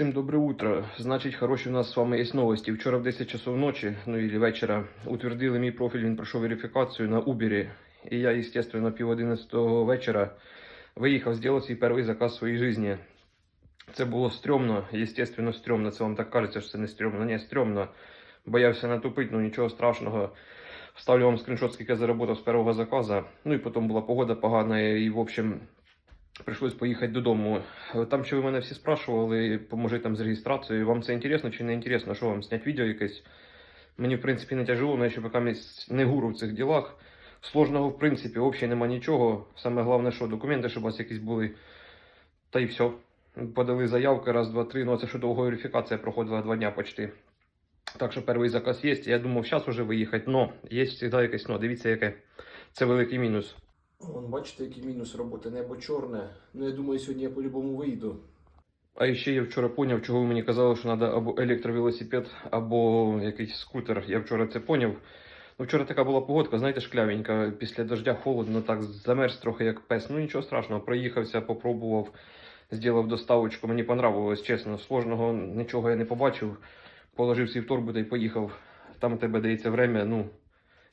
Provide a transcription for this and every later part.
Всім добре утро. Значить, хороші у нас з вами є новості. Вчора в 10 часов ночі, ну і вечора, утвердили мій профіль, він пройшов верифікацію на Uber. І я, естественно, пів 11 вечора виїхав зробити свій перший заказ в своїй житті. Це було стрьомно, естественно, стрьомно. Це вам так кажеться, що це не стрьомно. Ні, стрьомно. Боявся натупити, ну нічого страшного. Вставлю вам скріншот, скільки я заработав з першого заказу. Ну і потім була погода погана, і в общем. Прийшлось поїхати додому. Там, що ви мене всі спрашували, поможи там з реєстрацією. Вам це інтересно чи не інтересно? Що вам зняти відео якесь? Мені, в принципі, не тяжело, але ще поки не гуру в цих ділах. Сложного, в принципі, взагалі нема нічого. Саме головне, що документи, щоб у вас якісь були. Та й все. Подали заявки, раз, два, три. Ну, це що довга верифікація проходила два дня почти. Так що перший заказ є. Я думав, зараз уже виїхати, но є завжди якесь но. Дивіться, яке. Це великий мінус. Вон, бачите, який мінус роботи, небо чорне. Ну я думаю, сьогодні я по-любому вийду. А ще я вчора поняв, чого ви мені казали, що треба або електровелосипед, або якийсь скутер. Я вчора це поняв. Ну, вчора така була погодка, знаєте, шклявенька. Після дождя холодно, так замерз трохи як пес. Ну нічого страшного, проїхався, попробував, зробив доставочку. Мені понравилось, чесно. Сложного нічого я не побачив. Положив свій в торбу та й поїхав. Там тебе дається время, ну.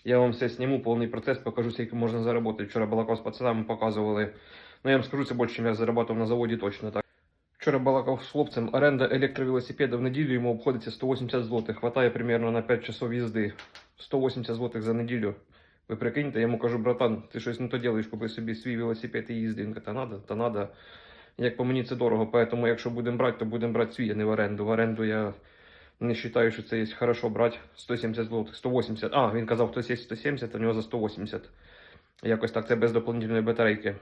Я вам все зніму, повний процес, покажу, скільки можна заробити. Вчора балакав з пацанами, показували. Ну, я вам скажу, це більше, ніж я заробляв на заводі точно так. Вчора балакав з хлопцем, оренда електровелосипеда в неділю йому обходиться 180 злотих. Хватає примерно на 5 часов їзди. 180 злотих за неділю. Ви прикиньте, я йому кажу, братан, ти щось не то робиш, купи собі свій велосипед і їзди. Він каже, та надо, та надо. Як по мені це дорого, поэтому якщо будемо брати, то будемо брати свій, а не в оренду. В оренду я не вважаю, що це є хорошо брати 170 злотих, 180. А, він казав, хтось є 170, а в нього за 180. Якось так, це без доповнительної батарейки.